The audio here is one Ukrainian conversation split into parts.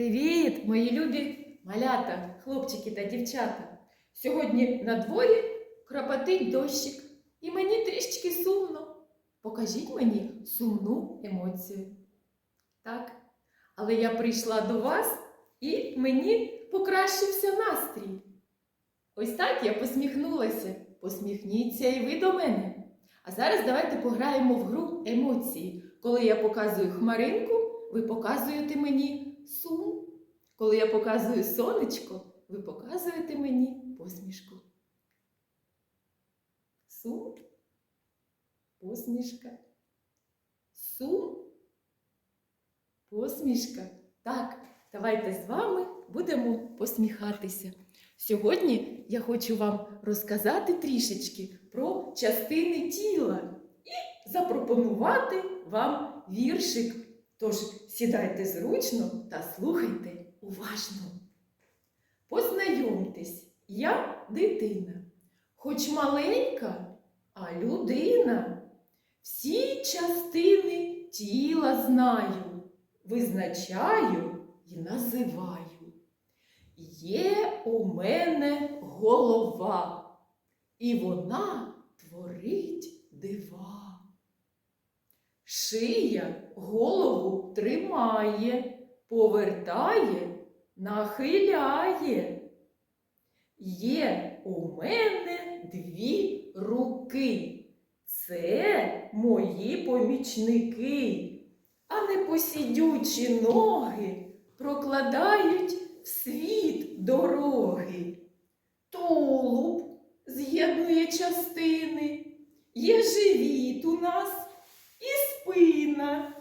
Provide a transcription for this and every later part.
Привіт, мої любі малята, хлопчики та дівчата. Сьогодні на дворі кропотить дощик, і мені трішечки сумно. Покажіть мені сумну емоцію. Так, але я прийшла до вас і мені покращився настрій. Ось так я посміхнулася. Посміхніться і ви до мене. А зараз давайте пограємо в гру емоції. Коли я показую хмаринку, ви показуєте мені сум. Коли я показую сонечко, ви показуєте мені посмішку. Сум, посмішка. Сум, посмішка. Так, давайте з вами будемо посміхатися. Сьогодні я хочу вам розказати трішечки про частини тіла і запропонувати вам віршик. Тож сідайте зручно та слухайте уважно. Познайомтесь, я дитина, хоч маленька, а людина. Всі частини тіла знаю, визначаю і називаю. Є у мене голова, і вона творить дива. Шия голову тримає, повертає, нахиляє. Є у мене дві руки. Це мої помічники, а непосідючі ноги прокладають в світ дороги. Тулуб з'єднує частини, є живіт у нас і спина.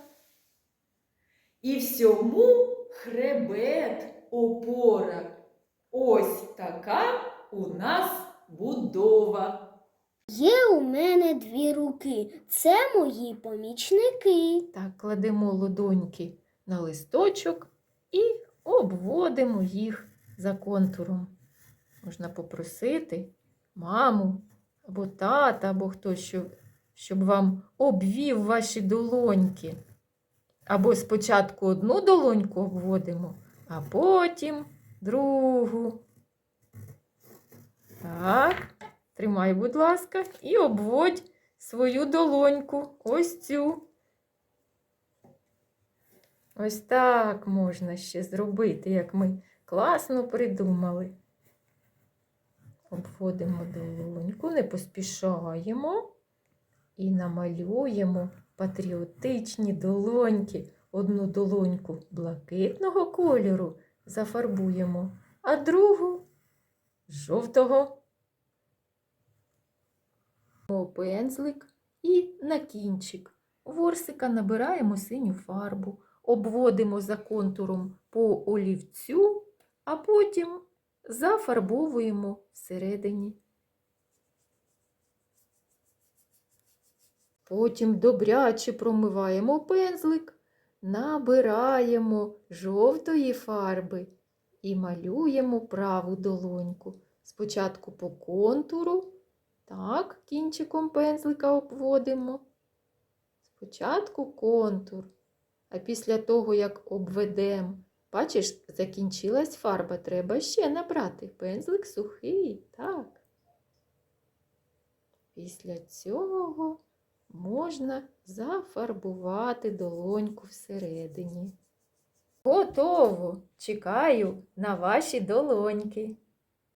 І всьому хребет опора. Ось така у нас будова. Є у мене дві руки. Це мої помічники. Так, кладемо ладоньки на листочок і обводимо їх за контуром. Можна попросити маму або тата, або хтось, щоб, щоб вам обвів ваші долоньки. Або спочатку одну долоньку обводимо, а потім другу. Так, тримай, будь ласка, і обводь свою долоньку. Ось цю. Ось так можна ще зробити, як ми класно придумали. Обводимо долоньку, не поспішаємо і намалюємо патріотичні долоньки. Одну долоньку блакитного кольору зафарбуємо, а другу жовтого. Пензлик і на кінчик ворсика набираємо синю фарбу, обводимо за контуром по олівцю, а потім зафарбовуємо всередині. Потім добряче промиваємо пензлик, набираємо жовтої фарби і малюємо праву долоньку. Спочатку по контуру, так, кінчиком пензлика обводимо. Спочатку контур, а після того, як обведемо, бачиш, закінчилась фарба, треба ще набрати. Пензлик сухий, так. Після цього можна зафарбувати долоньку всередині. Готово! Чекаю на ваші долоньки.